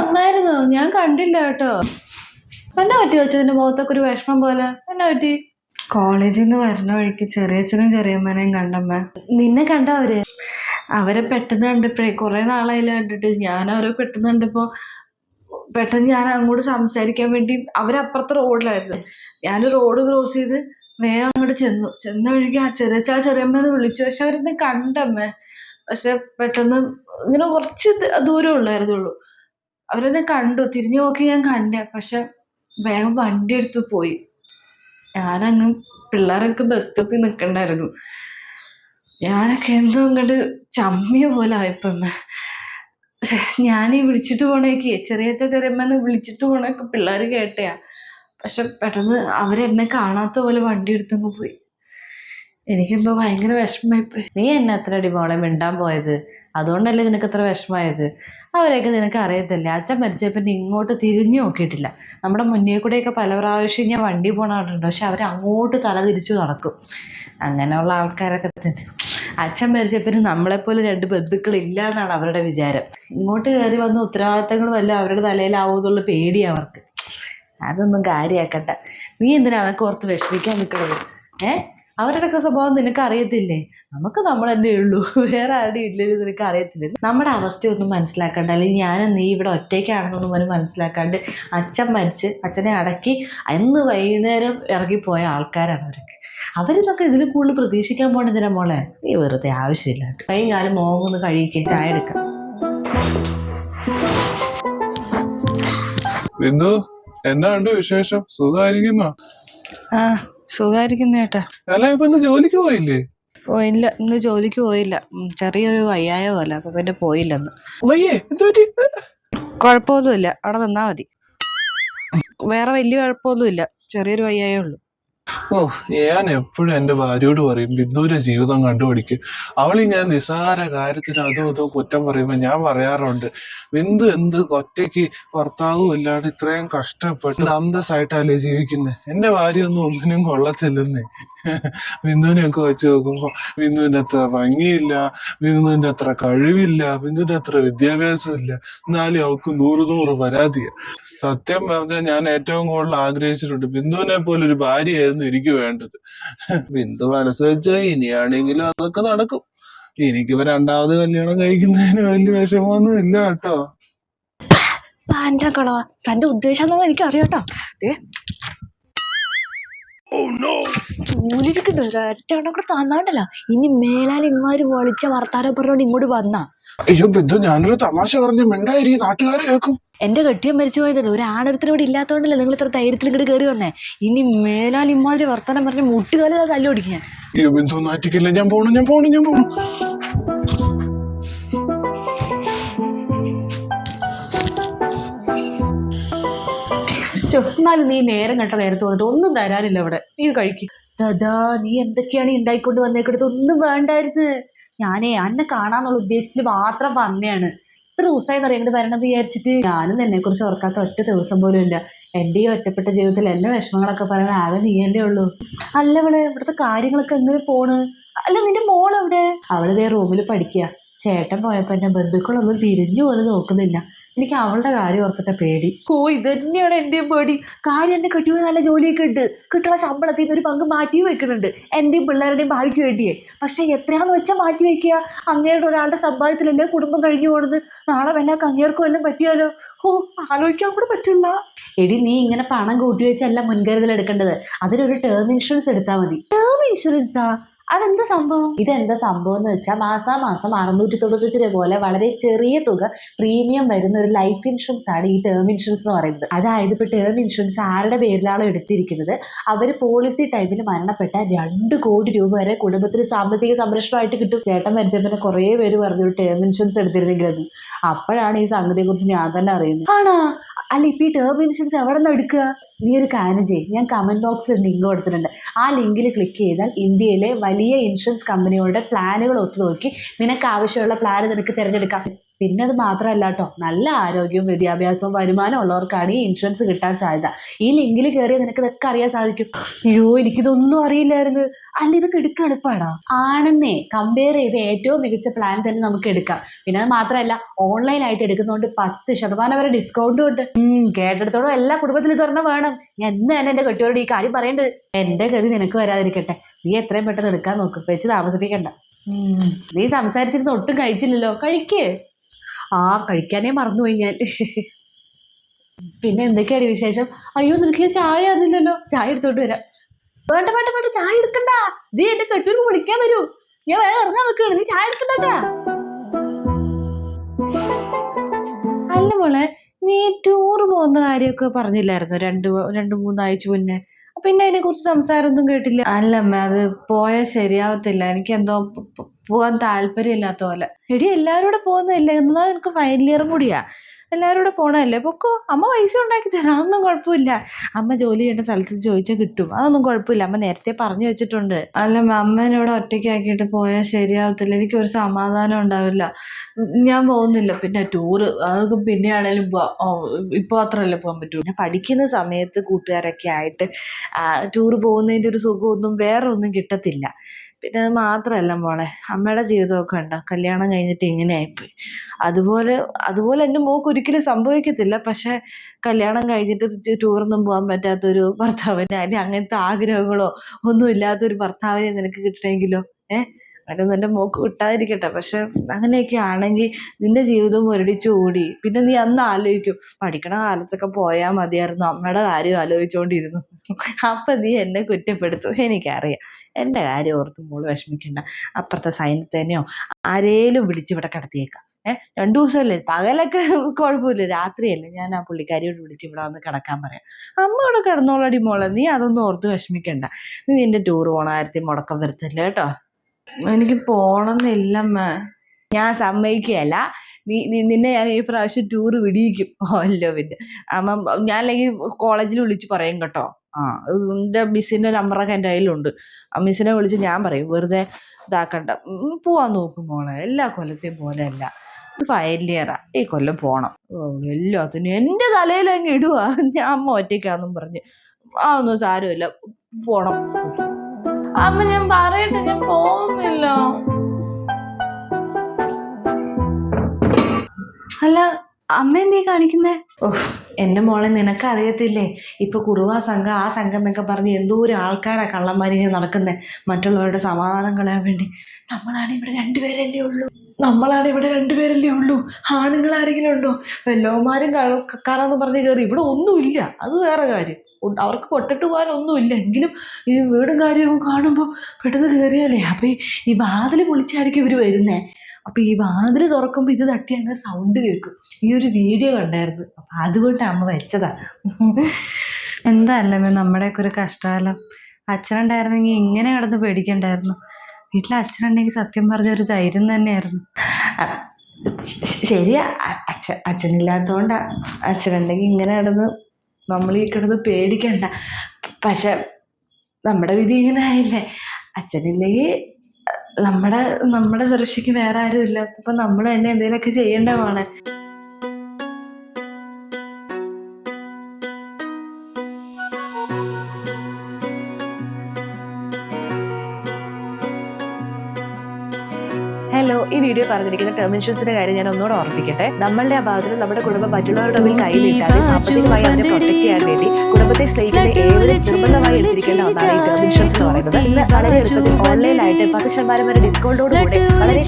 വന്നായിരുന്നു? ഞാൻ കണ്ടില്ല കേട്ടോ. എന്നാ പറ്റി വെച്ചതിന്റെ മുഖത്തൊക്കെ ഒരു വിഷമം പോലെ. എന്നാ പറ്റി? കോളേജിൽ നിന്ന് വരണ വഴിക്ക് ചെറിയച്ഛനും ചെറിയമ്മനെയും കണ്ടമ്മ. നിന്നെ കണ്ട അവർ? അവരെ പെട്ടെന്ന് കണ്ടപ്പോഴേ കുറെ നാളായില്ല കണ്ടിട്ട്. ഞാൻ അവരെ പെട്ടെന്ന് കണ്ടപ്പോ പെട്ടെന്ന് ഞാൻ അങ്ങോട്ട് സംസാരിക്കാൻ വേണ്ടി അവരപ്പുറത്തെ റോഡിലായിരുന്നു. ഞാൻ റോഡ് ക്രോസ് ചെയ്ത് വേഗം അങ്ങോട്ട് ചെന്നു. ചെന്ന വഴിക്ക് ആ ചെറിയച്ചാ ചെറിയമ്മന്ന് വിളിച്ചു. പക്ഷെ അവരെന്നെ കണ്ടമ്മേ. പക്ഷെ പെട്ടെന്ന് ഇങ്ങനെ കുറച്ച് ദൂരം ഉള്ളായിരുന്നുള്ളൂ. അവരെന്നെ കണ്ടു. തിരിഞ്ഞു നോക്കി ഞാൻ കണ്ടേ. പക്ഷെ വേഗം വണ്ടി എടുത്ത് പോയി. ഞാനങ്ങ് പിള്ളേരൊക്കെ ബസ് സ്റ്റോപ്പിൽ നിൽക്കണ്ടായിരുന്നു ഞാനൊക്കെ എന്തോ അങ്ങോട്ട് ചമ്മിയ പോലെ ആയപ്പമ്മ ഞാൻ ഈ വിളിച്ചിട്ട് പോണേക്ക്. ചെറിയച്ച ചെറിയമ്മന്ന് വിളിച്ചിട്ട് പോണേക്ക് പിള്ളേർ കേട്ടയാ. പക്ഷെ പെട്ടെന്ന് അവരെന്നെ കാണാത്ത പോലെ വണ്ടി എടുത്തങ്ങ് പോയി. എനിക്കെന്തോ ഭയങ്കര വിഷമമായിപ്പോയി നീ എന്നെ അത്ര അടി മോളെ മിണ്ടാൻ പോയത്? അതുകൊണ്ടല്ലേ നിനക്ക് അത്ര വിഷമമായത്? അവരെയൊക്കെ നിനക്ക് അറിയത്തില്ലേ? അച്ഛൻ മരിച്ചപ്പോൾ ഇങ്ങോട്ട് തിരിഞ്ഞു നോക്കിയിട്ടില്ല. നമ്മുടെ മുന്നേ കൂടെയൊക്കെ പല പ്രാവശ്യം ഞാൻ വണ്ടി പോണ കണ്ടിട്ടുണ്ട് പക്ഷെ അവർ അങ്ങോട്ട് തല തിരിച്ചു നടക്കും. അങ്ങനെയുള്ള ആൾക്കാരൊക്കെ തന്നെ. അച്ഛൻ മരിച്ചപ്പോൾ നമ്മളെപ്പോലെ രണ്ട് ബന്ധുക്കൾ ഇല്ല എന്നാണ് അവരുടെ വിചാരം. ഇങ്ങോട്ട് കയറി വന്ന ഉത്തരവാദിത്തങ്ങൾ വല്ല അവരുടെ തലയിലാവുമെന്നുള്ള പേടി അവർക്ക്. അതൊന്നും കാര്യമാക്കട്ടെ നീ എന്തിനാ അതൊക്കെ ഓർത്ത് വിഷമിക്കാൻ നിൽക്കുന്നത്? ഏ? അവരുടെയൊക്കെ സ്വഭാവം നിനക്ക് അറിയത്തില്ലേ നമുക്ക് നമ്മൾ തന്നെ ഉള്ളൂ. വേറെ ആരുടെയും ഇല്ലെന്ന് നിനക്ക് അറിയത്തില്ലേ നമ്മുടെ അവസ്ഥയൊന്നും മനസ്സിലാക്കാണ്ട് അല്ലെങ്കിൽ ഞാനും നീ ഇവിടെ ഒറ്റയ്ക്കാണെന്നൊന്നും അവന് മനസ്സിലാക്കാണ്ട് അച്ഛൻ മരിച്ച് അച്ഛനെ അടക്കി അന്ന് വൈകുന്നേരം ഇറങ്ങിപ്പോയ ആൾക്കാരാണ് അവരൊക്കെ. അവരിതൊക്കെ ഇതിൽ കൂടുതൽ പ്രതീക്ഷിക്കാൻ പോണെന്തിനാ മോളെ? നീ വെറുതെ ആവശ്യമില്ല കൈ കാലം മോങ്ങൊന്ന് കഴിക്കുക ചായ എടുക്കാം. ബിന്ദു എന്നാ ഉണ്ട് വിശേഷം? സുഖമായിരിക്കുന്നോ? ആ സുഖമായിരിക്കുന്നു ചേട്ടാ. അല്ല ഇപ്പൊ ഇന്ന് ജോലിക്ക് പോയില്ലേ? പോയില്ല ഇന്ന് ജോലിക്ക് പോയില്ല. ഉം, ചെറിയൊരു വയ്യായ പോലെ അപ്പൊ പിന്നെ പോയില്ലെന്ന്. വയ്യേ എന്ത് പറ്റി? കുഴപ്പമൊന്നുമില്ല. അവിടെ നിന്നാ മതി. വേറെ വലിയ കുഴപ്പമൊന്നുമില്ല. ചെറിയൊരു വയ്യായേ ഉള്ളൂ. ഓ ഞാൻ എപ്പോഴും എന്റെ ഭാര്യയോട് പറയും ബിന്ദുവിന്റെ ജീവിതം കണ്ടുപിടിക്കും. ഞാൻ നിസ്സാര കാര്യത്തിന് അതോ ഇതോ കുറ്റം പറയുമ്പോ ഞാൻ പറയാറുണ്ട് ബിന്ദു എന്ത് ഒറ്റയ്ക്ക് ഭർത്താവും ഇല്ലാണ്ട് ഇത്രയും കഷ്ടപ്പെട്ട് അന്തസ്സായിട്ടല്ലേ ജീവിക്കുന്നത് എന്റെ ഭാര്യ ഒന്നും ഒന്നിനും കൊള്ളത്തില്ലെന്നേ. ബിന്ദുവിനെയൊക്കെ വെച്ച് നോക്കുമ്പോ ബിന്ദുവിന്റെ അത്ര ഭംഗിയില്ല ബിന്ദുവിന്റെ അത്ര കഴിവില്ല ബിന്ദുവിന്റെ അത്ര വിദ്യാഭ്യാസം ഇല്ല. എന്നാലും അവൾക്ക് നൂറ് നൂറ് പരാതിയാ. സത്യം പറഞ്ഞാൽ ഞാൻ ഏറ്റവും കൂടുതൽ ആഗ്രഹിച്ചിട്ടുണ്ട് ബിന്ദുവിനെ പോലെ ഒരു ഭാര്യയായിരുന്നു എനിക്ക് വേണ്ടത്. ബിന്ദു മനസ്സ് വെച്ചാ ഇനിയാണെങ്കിലും അതൊക്കെ നടക്കും. എനിക്കിപ്പോ രണ്ടാമത് കല്യാണം കഴിക്കുന്നതിന് വലിയ വിഷമമൊന്നും ഇല്ല കേട്ടോ. പാന്റെ കളവ തന്റെ ഉദ്ദേശം എന്താണെന്ന് എനിക്ക് അറിയാട്ടോ ദേ. ചൂലിരിക്കണ്ട ഒരൊറ്റെണ്ണം കൂടെ തന്നാണ്ടല്ല. ഇനി മേലാൽ ഇമാര് വിളിച്ച വർത്താനം പറഞ്ഞോണ്ട് ഇങ്ങോട്ട് വന്നാ. അയ്യോ ബിന്ദു ഞാനൊരു തമാശ പറഞ്ഞ മിണ്ടായി നാട്ടുകാരെ കേൾക്കും. എന്റെ കെട്ടിയം മരിച്ചു പോയതല്ലോ? ഒരു ആണൊരുത്തരും ഇവിടെ ഇല്ലാത്തോണ്ടല്ലേ നിങ്ങൾ ഇത്ര ധൈര്യത്തിൽ ഇങ്ങോട്ട് കയറി വന്നേ? ഇനി മേലാൽ ഇമ്മാതിരി വർത്താനം പറഞ്ഞ് മുട്ടുകാലി തല്ലോടിക്കും ഞാൻ. അയ്യോ ബിന്ദു നാറ്റിക്കില്ല? ഞാൻ പോണു ഞാൻ പോണു ഞാൻ പോണു. എന്നാലും നീ നേരം കണ്ട നേരത്ത് വന്നിട്ട് ഒന്നും തരാനില്ല ഇവിടെ. നീ ഇത് കഴിക്കും. ദാ നീ എന്തൊക്കെയാണ് ഉണ്ടായിക്കൊണ്ട് വന്നേക്കടുത്ത് ഒന്നും വേണ്ടായിരുന്നു. ഞാനേ അന്നെ കാണാന്നുള്ള ഉദ്ദേശത്തിൽ മാത്രം വന്നെയാണ്. ഇത്ര ദിവസമായി അറിയാം ഇങ്ങോട്ട് വരണമെന്ന് വിചാരിച്ചിട്ട്. ഞാനും നിന്നെ കുറിച്ച് ഓർക്കാത്ത ഒറ്റ ദിവസം പോലും ഇല്ല. എന്റെ ഈ ഒറ്റപ്പെട്ട ജീവിതത്തിൽ എന്നെ വിഷമങ്ങളൊക്കെ പറയാൻ ആകെ നീയല്ലേ ഉള്ളൂ. അല്ല അവൾ ഇവിടുത്തെ കാര്യങ്ങളൊക്കെ എങ്ങനെ പോണ്? അല്ല നിന്റെ മോൾ എവിടെ അവൾ ദേ റൂമിൽ പഠിക്കുക ചേട്ടൻ പോയപ്പോ എന്റെ ബന്ധുക്കളൊന്നും തിരിഞ്ഞു പോലും നോക്കുന്നില്ല. എനിക്ക് അവളുടെ കാര്യം ഓർത്തിട്ട പേടി. ഓ ഇത് തന്നെയാണ് എന്റെയും പേടി. കാര്യം എന്റെ കെട്ടിയോ നല്ല ജോലിയൊക്കെ ഉണ്ട്. കിട്ടുന്ന ശമ്പളത്തിൽ നിന്ന് ഒരു പങ്ക് മാറ്റി വെക്കുന്നുണ്ട്. എന്റെയും പിള്ളേരുടെയും ഭാവിക്ക് വേണ്ടിയേ. പക്ഷേ എത്രയാന്ന് വെച്ചാൽ മാറ്റി വെക്കുക? അങ്ങേരുടെ ഒരാളുടെ സമ്പാദ്യത്തിൽ എന്റെ കുടുംബം കഴിഞ്ഞു പോണത്? നാളെ വല്ല അങ്ങേർക്കും എല്ലാം പറ്റിയാലോ? ഓ ആലോചിക്കാൻ കൂടെ പറ്റില്ല. എടി നീ ഇങ്ങനെ പണം കൂട്ടി വെച്ചല്ല മുൻകരുതൽ എടുക്കേണ്ടത് അതിനൊരു ടേം ഇൻഷുറൻസ് എടുത്താൽ മതി. ടേം ഇൻഷുറൻസാ അതെന്താ സംഭവം? ഇതെന്താ സംഭവം എന്ന് വെച്ചാൽ മാസാമാസം അറുന്നൂറ്റി തൊണ്ണൂറ്റഞ്ച് രൂപ പോലെ വളരെ ചെറിയ തുക പ്രീമിയം വരുന്ന ഒരു ലൈഫ് ഇൻഷുറൻസ് ആണ് ഈ ടേം ഇൻഷുറൻസ് എന്ന് പറയുന്നത്. അതായത് ഇപ്പോൾ ടേം ഇൻഷുറൻസ് ആരുടെ പേരിലാണോ എടുത്തിരിക്കുന്നത്? അവർ പോളിസി ടൈമിൽ മരണപ്പെട്ട രണ്ട് കോടി രൂപ വരെ കുടുംബത്തിന് സാമ്പത്തിക സംരക്ഷണമായിട്ട് കിട്ടും. ചേട്ടൻ മരിച്ചപ്പോൾ കുറേ പേര് പറഞ്ഞു ഒരു ടേം ഇൻഷുറൻസ് എടുത്തിരുന്നെങ്കിലെന്ന്. അപ്പോഴാണ് ഈ സംഗതിയെക്കുറിച്ച് ഞാൻ തന്നെ അറിയുന്നത്. ആണോ? അല്ല ഇപ്പം ഈ ടേം ഇൻഷുറൻസ് എവിടെ നിന്ന് എടുക്കുക? നീ ഒരു കാര്യം ചെയ്യും. ഞാൻ കമന്റ് ബോക്സിൽ ലിങ്ക് കൊടുത്തിട്ടുണ്ട്. ആ ലിങ്കിൽ ക്ലിക്ക് ചെയ്താൽ ഇന്ത്യയിലെ വലിയ ഇൻഷുറൻസ് കമ്പനികളുടെ പ്ലാനുകൾ ഒത്തു നോക്കി നിനക്ക് ആവശ്യമുള്ള പ്ലാൻ നിനക്ക് തിരഞ്ഞെടുക്കാം. പിന്നെ അത് മാത്രമല്ല കേട്ടോ നല്ല ആരോഗ്യവും വിദ്യാഭ്യാസവും വരുമാനം ഉള്ളവർക്കാണ് ഈ ഇൻഷുറൻസ് കിട്ടാൻ സാധ്യത. ഈ ലിങ്കിൽ കയറിയ നിനക്ക് ഇതൊക്കെ അറിയാൻ സാധിക്കും. അയ്യോ എനിക്കിതൊന്നും അറിയില്ലായിരുന്നു. അല്ല ഇതൊക്കെ എടുക്കാൻ എളുപ്പമാണോ ആണെന്നേ കമ്പയർ ചെയ്ത് ഏറ്റവും മികച്ച പ്ലാൻ തന്നെ നമുക്ക് എടുക്കാം. പിന്നെ അത് മാത്രമല്ല ഓൺലൈനായിട്ട് എടുക്കുന്നതുകൊണ്ട് പത്ത് ശതമാനം വരെ ഡിസ്കൗണ്ടും ഉണ്ട്. കേട്ടിടത്തോളം എല്ലാ കുടുംബത്തിലും ഇതൊരെണ്ണം വേണം. ഞാൻ ഇന്ന് തന്നെ എന്റെ കെട്ടിയോട് ഈ കാര്യം പറയേണ്ടത് എന്റെ ഗതി നിനക്ക് വരാതിരിക്കട്ടെ. നീ എത്രയും പെട്ടെന്ന് എടുക്കാൻ നോക്ക്. വെച്ച് താമസിപ്പിക്കണ്ട. നീ സംസാരിച്ചിരുന്ന ഒട്ടും കഴിച്ചില്ലല്ലോ. കഴിക്ക്. ആ കഴിക്കാനേ മറന്നുപോയി ഞാൻ. പിന്നെ എന്തൊക്കെയാണ് വിശേഷം? അയ്യോ നിനക്ക് ചായ തന്നില്ലല്ലോ. ചായ എടുത്തോണ്ട് വരാം. വേണ്ട വേണ്ട വേണ്ട ചായ എടുക്കണ്ട. നീ എന്റെ കെട്ടൂർക്ക് വിളിക്കാൻ വരൂ. ഞാൻ വേറെ ഇറങ്ങാൻ നിൽക്കുകയാണ്. നീ ചായ എടുക്കണ്ട. അല്ല മോളെ നീ ടൂർ പോകുന്ന കാര്യമൊക്കെ പറഞ്ഞില്ലായിരുന്നു? രണ്ട് രണ്ട് മൂന്നാഴ്ച മുന്നേ? പിന്നെ അതിനെ കുറിച്ച് സംസാരമൊന്നും കേട്ടില്ല. അല്ലമ്മ അത് പോയാൽ ശരിയാവത്തില്ല. എനിക്ക് എന്തോ പോവാൻ താല്പര്യം പോവാൻ താല്പര്യമില്ലാത്ത പോലെ. എടി എല്ലാവരും കൂടെ പോകുന്നതല്ലേ? എന്നാ നിനക്ക് ഫൈനൽ ഇയറും കൂടിയാ. എല്ലാവരും കൂടെ പോണല്ലേ പൊക്കോ അമ്മ പൈസ ഉണ്ടാക്കി തരാം. അതൊന്നും കുഴപ്പമില്ല. അമ്മ ജോലി ചെയ്യേണ്ട സ്ഥലത്ത് ചോദിച്ചാൽ കിട്ടും. അതൊന്നും കുഴപ്പമില്ല. അമ്മ നേരത്തെ പറഞ്ഞു വെച്ചിട്ടുണ്ട്. അല്ല അമ്മ, അമ്മേനെ ഇവിടെ ഒറ്റയ്ക്കാക്കിയിട്ട് പോയാൽ ശരിയാവത്തില്ല. എനിക്കൊരു സമാധാനം ഉണ്ടാവില്ല. ഞാൻ പോകുന്നില്ല. പിന്നെ ടൂറ് അതൊക്കെ പിന്നെ ആണേലും പോവാം ഇപ്പൊ മാത്രമല്ലേ പോകാൻ പറ്റൂ. ഞാൻ പഠിക്കുന്ന സമയത്ത് കൂട്ടുകാരൊക്കെ ആയിട്ട് ടൂർ പോകുന്നതിന്റെ ഒരു സുഖമൊന്നും വേറെ ഒന്നും കിട്ടത്തില്ല. പിന്നെ അത് മാത്രമല്ല മോളെ അമ്മയുടെ ജീവിതമൊക്കെ ഉണ്ടോ കല്യാണം കഴിഞ്ഞിട്ട് ഇങ്ങനെ ആയിപ്പോയി. അതുപോലെ അതുപോലെ എന്റെ മോക്ക് ഒരിക്കലും സംഭവിക്കത്തില്ല. പക്ഷെ കല്യാണം കഴിഞ്ഞിട്ട് ടൂറൊന്നും പോകാൻ പറ്റാത്തൊരു ഭർത്താവിനെ അല്ലെങ്കിൽ അങ്ങനത്തെ ആഗ്രഹങ്ങളോ ഒന്നും ഇല്ലാത്തൊരു ഭർത്താവിനെ നിനക്ക് കിട്ടണമെങ്കിലോ? ഏഹ് അങ്ങനെയൊന്നും എന്റെ മോക്ക് കിട്ടാതിരിക്കട്ടെ പക്ഷെ അങ്ങനെയൊക്കെ ആണെങ്കിൽ നിന്റെ ജീവിതവും മുരടിച്ചു ഓടി. പിന്നെ നീ അന്ന് ആലോചിക്കും പഠിക്കണ കാലത്തൊക്കെ പോയാൽ മതിയായിരുന്നു. അമ്മയുടെ കാര്യം ആലോചിച്ചുകൊണ്ടിരുന്നു അപ്പം നീ എന്നെ കുറ്റപ്പെടുത്തും. എനിക്കറിയാം. എന്റെ കാര്യം ഓർത്ത് മോൾ വിഷമിക്കണ്ട. അപ്പുറത്തെ സൈന്യത്തേനെയോ ആരേലും വിളിച്ച് ഇവിടെ കിടത്തിയേക്കാം. ഏഹ് രണ്ടു ദിവസമല്ലേ? പകലൊക്കെ കുഴപ്പമില്ല. രാത്രിയല്ലേ? ഞാൻ ആ പുള്ളിക്കാരിയോട് വിളിച്ച് ഇവിടെ വന്ന് കിടക്കാൻ പറയാം. അമ്മ ഇവിടെ കിടന്നോളടി മോളെ. നീ അതൊന്നും ഓർത്ത് വിഷമിക്കണ്ട. നീ നിന്റെ ടൂർ പോണ കാര്യത്തിൽ മുടക്കം വരുത്തില്ല കേട്ടോ? എനിക്ക് പോണമെന്നില്ലമ്മ ഞാൻ സമ്മതിക്കുകയല്ല. നീ നിന്നെ ഞാൻ ഈ പ്രാവശ്യം ടൂർ വിടിയിക്കും. അല്ലോ പിന്നെ അമ്മ ഞാൻ അല്ലെങ്കിൽ കോളേജിൽ വിളിച്ച് പറയും കേട്ടോ. ആ എന്റെ മിസ്സിന്റെ നമ്പറൊക്കെ എന്റെ കയ്യിലുണ്ട്. ആ മിസ്സിനെ വിളിച്ച് ഞാൻ പറയും വെറുതെ ഇതാക്കണ്ട. പോവാൻ നോക്കും മോളെ. എല്ലാ കൊല്ലത്തെയും പോലെ അല്ല ഇത് ഇയറാ ഈ കൊല്ലം പോണം. എല്ലാത്തിനും എന്റെ തലയിൽ അങ്ങ് ഇടുവാ. ഞാൻ അമ്മ ഒറ്റയ്ക്കാന്നും പറഞ്ഞ്. ആ ഒന്നും സാരമില്ല. പോണം. അമ്മ ഞാൻ പറയട്ടെ ഞാൻ പോകുന്നില്ല. അല്ല അമ്മ എന്തീ കാണിക്കുന്നേ? ഓ എന്റെ മോളെ നിനക്ക് അറിയത്തില്ലേ ഇപ്പൊ കുറുവാ സംഘം ആ സംഘം എന്നൊക്കെ പറഞ്ഞ് എന്തോരം ആൾക്കാരാ കള്ളന്മാരിങ്ങനെ നടക്കുന്നേ. മറ്റുള്ളവരുടെ സമാധാനം കളയാൻ വേണ്ടി. നമ്മളാണ് ഇവിടെ രണ്ടുപേരല്ലേ ഉള്ളൂ. നമ്മളാണ് ഇവിടെ രണ്ടുപേരല്ലേ ഉള്ളൂ. ആണുങ്ങൾ ആരെങ്കിലും ഉണ്ടോ വല്ലവന്മാരും കള്ളക്കാരാന്ന് പറഞ്ഞ് കയറി ഇവിടെ ഒന്നുമില്ല. അത് വേറെ കാര്യം. അവർക്ക് കൊട്ടിട്ട് പോകാൻ ഒന്നുമില്ല എങ്കിലും ഈ വീടും കാര്യവും കാണുമ്പോൾ പെട്ടെന്ന് കയറിയാലേ അപ്പൊ ഈ ഈ വാതിൽ പൊളിച്ചായിരിക്കും ഇവർ വരുന്നത് അപ്പൊ ഈ വാതിൽ തുറക്കുമ്പോൾ ഇത് തട്ടി അങ്ങനെ സൗണ്ട് കേൾക്കും. ഈ ഒരു വീഡിയോ കണ്ടായിരുന്നു. അപ്പൊ അതുകൊണ്ട് അമ്മ വെച്ചതാ. എന്താല്ലേ നമ്മുടെയൊക്കെ ഒരു കഷ്ടകാലം. അച്ഛനുണ്ടായിരുന്നെങ്കിൽ ഇങ്ങനെ കിടന്ന് പേടിക്കണ്ടായിരുന്നു. വീട്ടിൽ അച്ഛനുണ്ടെങ്കിൽ സത്യം പറഞ്ഞ ഒരു ധൈര്യം തന്നെയായിരുന്നു. ശരിയാ. അച്ഛൻ അച്ഛനില്ലാത്തതുകൊണ്ടാണ് അച്ഛനുണ്ടെങ്കിൽ ഇങ്ങനെ കിടന്ന് നമ്മൾ ഈ കിടന്ന് പേടിക്കണ്ട. പക്ഷെ നമ്മുടെ വിധി ഇങ്ങനെ ആയില്ലേ അച്ഛനില്ലെങ്കിൽ നമ്മുടെ നമ്മുടെ സുരക്ഷയ്ക്ക് വേറെ ആരും ഇല്ലാത്തപ്പോൾ നമ്മൾ തന്നെ എന്തെങ്കിലുമൊക്കെ ചെയ്യേണ്ട വീഡിയോ പറഞ്ഞിരിക്കുന്ന ടേം ഇൻഷുറൻസിന്റെ കാര്യം ഞാൻ ഒന്നുകൂടെ ഓർപ്പിക്കട്ടെ നമ്മളുടെ അഭാവത്തിൽ നമ്മുടെ കുടുംബം മറ്റുള്ളവരുടെ മുമ്പിൽ കൈ സാമ്പത്തികമായി അവരെ പ്രൊട്ടക്ട് ചെയ്യാൻ കുടുംബത്തെ സ്നേഹിക്കുന്ന പത്ത് ശതമാനം വരെ വളരെ